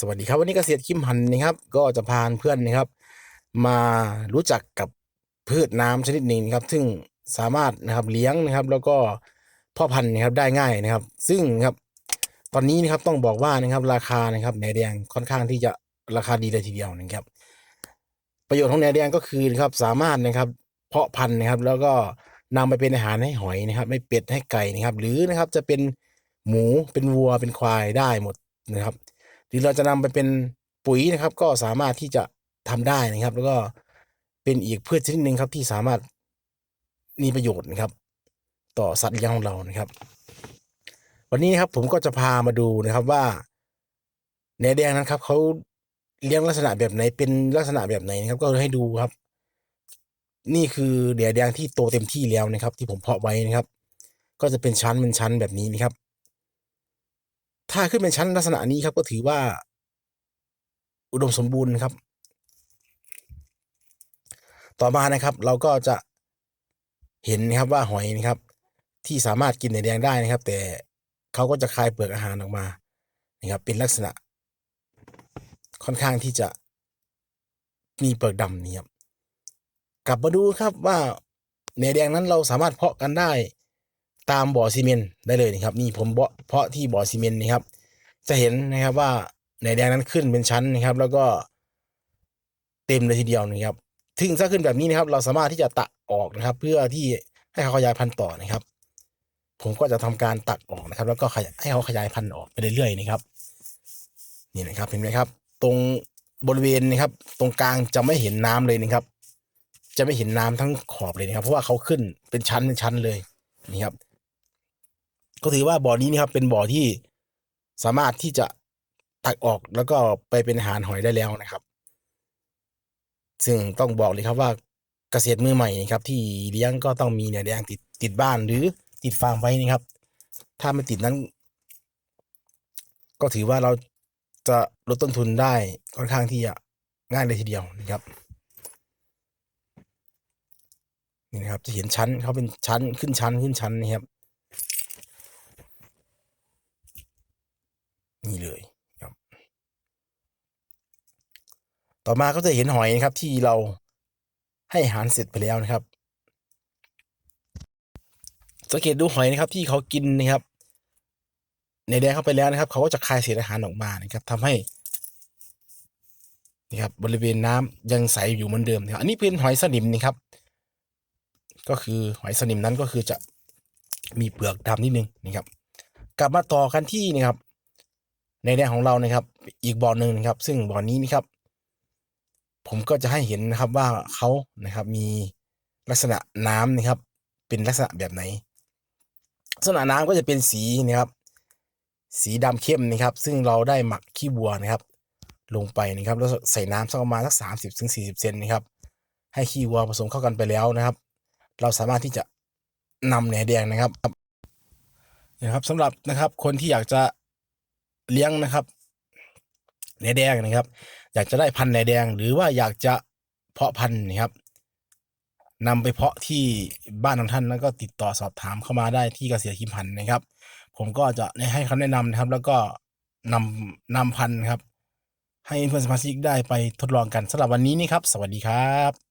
สวัสดีครับวันนี้เกษตรคิมหันนะครับ ก็จะพาเพื่อนนะครับ มารู้จักกับพืชน้ำชนิดหนึ่งนะครับ ซึ่งสามารถนะครับเลี้ยงนะครับ แล้วก็พ่อพันธุ์นะครับได้ง่ายนะครับ ซึ่งครับตอนนี้นะครับต้องบอกว่านะครับราคานะครับแหนแดงค่อนข้างที่จะราคาดีเลยทีเดียวนะครับ ประโยชน์ของแหนแดงก็คือนะครับสามารถนะครับ เพาะพันธุ์นะครับ แล้วก็นำไปเป็นอาหารให้หอยนะครับให้เป็ดให้ไก่นะครับ หรือนะครับจะเป็นหมูเป็นวัวเป็นควายได้หมดนะครับ หรือเราจะนำไปเป็นปุ๋ยนะครับ ก็สามารถที่จะทำได้นะครับ แล้วก็เป็นอีกพืชชนิดหนึ่งครับ ที่สามารถมีประโยชน์นะครับ ต่อสัตว์เลี้ยงของเรานะครับ วันนี้นะครับผมก็จะพามาดูนะครับว่าแหนแดงนั้นครับเขาเลี้ยงลักษณะแบบไหนเป็นลักษณะแบบไหนนะครับ ก็ให้ดูครับ นี่คือแหนแดงที่โตเต็มที่แล้วนะครับ ที่ผมเพาะไว้นะครับ ก็จะเป็นชั้นเป็นชั้นแบบนี้นะครับ ถ้าขึ้นเป็นชั้นลักษณะนี้ครับก็ถือว่า อุดมสมบูรณ์ครับ ต่อมานะครับ เราก็จะเห็นนะครับว่าหอยนะครับ ที่สามารถกินในแดงได้นะครับ แต่เขาก็จะคายเปลือกอาหารออกมานะครับ เป็นลักษณะ ค่อนข้างที่จะมีเปลือกดำนี่ครับกลับมาดูครับว่าในแดงนั้นเราสามารถเพาะกันได้ ตามบ่อซีเมนได้เลยนะครับ นี่ผมเพาะที่บ่อซีเมนนะครับ จะเห็นนะครับว่าในแดงนั้นขึ้นเป็นชั้นนะครับ แล้วก็เต็มเลยทีเดียวนะครับ ถึงถ้าขึ้นแบบนี้นะครับ เราสามารถที่จะตักออกนะครับ เพื่อที่ให้เขาขยายพันธุ์ต่อนะครับ ผมก็จะทำการตักออกนะครับ แล้วก็ให้เขาขยายพันธุ์ออกไปเรื่อยๆนะครับ นี่นะครับเห็นไหมครับ ตรงบริเวณนะครับ ตรงกลางจะไม่เห็นน้ำเลยนะครับ จะไม่เห็นน้ำทั้งขอบเลยนะครับ เพราะว่าเขาขึ้นเป็นชั้นเป็นชั้นเลยนี่ครับ ก็ถือว่าบ่อนี้นะครับเป็นบ่อที่สามารถที่จะตักออกแล้วก็ไปเป็นอาหารหอยได้แล้วนะครับ ซึ่งต้องบอกเลยครับว่าเกษตรมือใหม่นะครับ ที่เลี้ยงก็ต้องมีเนี่ยแดงติดติดบ้านหรือติดฟาร์มไว้นะครับ ถ้าไม่ติดนั้น ก็ถือว่าเราจะลดต้นทุนได้ค่อนข้างที่จะง่ายเลยทีเดียวนะครับนี่นะครับจะเห็นชั้นเขาเป็นชั้นขึ้นชั้นขึ้นชั้นนะครับ นี่เลยครับ ต่อมาก็จะเห็นหอยนะครับที่เราให้อาหารเสร็จไปแล้วนะครับ สังเกตดูหอยนะครับที่เขากินนะครับ ในแดงเข้าไปแล้วนะครับ เขาก็จะคายเศษอาหารออกมานะครับทำให้นี่ครับบริเวณน้ำยังใสอยู่เหมือนเดิมนะครับอันนี้เป็นหอยสนิมนะครับ ก็คือหอยสนิมนั้นก็คือจะมีเปลือกดำนิดนึงนะครับ กลับมาต่อกันที่นะครับ ในแดนของเรานะครับ อีกบ่อหนึ่งนะครับ ซึ่งบ่อนี้นะครับ ผมก็จะให้เห็นนะครับว่าเขานะครับ มีลักษณะน้ำนะครับ เป็นลักษณะแบบไหน ลักษณะน้ำก็จะเป็นสีนะครับ สีดำเข้มนะครับ ซึ่งเราได้หมักขี้วัวนะครับ ลงไปนะครับ แล้วใส่น้ำสักประมาณสักสามสิบถึงสี่สิบเซนนะครับ ให้ขี้วัวผสมเข้ากันไปแล้วนะครับ เราสามารถที่จะนำแหนแดงนะครับนะครับสำหรับนะครับคนที่อยากจะ เลี้ยงนะครับแหนแดงนะครับ อยากจะได้พันธุ์แหนแดง หรือว่าอยากจะเพาะพันธุ์นะครับนำไปเพาะที่บ้านของท่านแล้วก็ติดต่อสอบถามเข้ามาได้ที่เกษตรคิมพันธุ์นะครับ ผมก็จะให้คำแนะนำนะครับ แล้วก็นำนำพันธุ์ครับ ให้เพื่อนสมาชิกได้ไปทดลองกันสำหรับวันนี้นี่ครับ สวัสดีครับ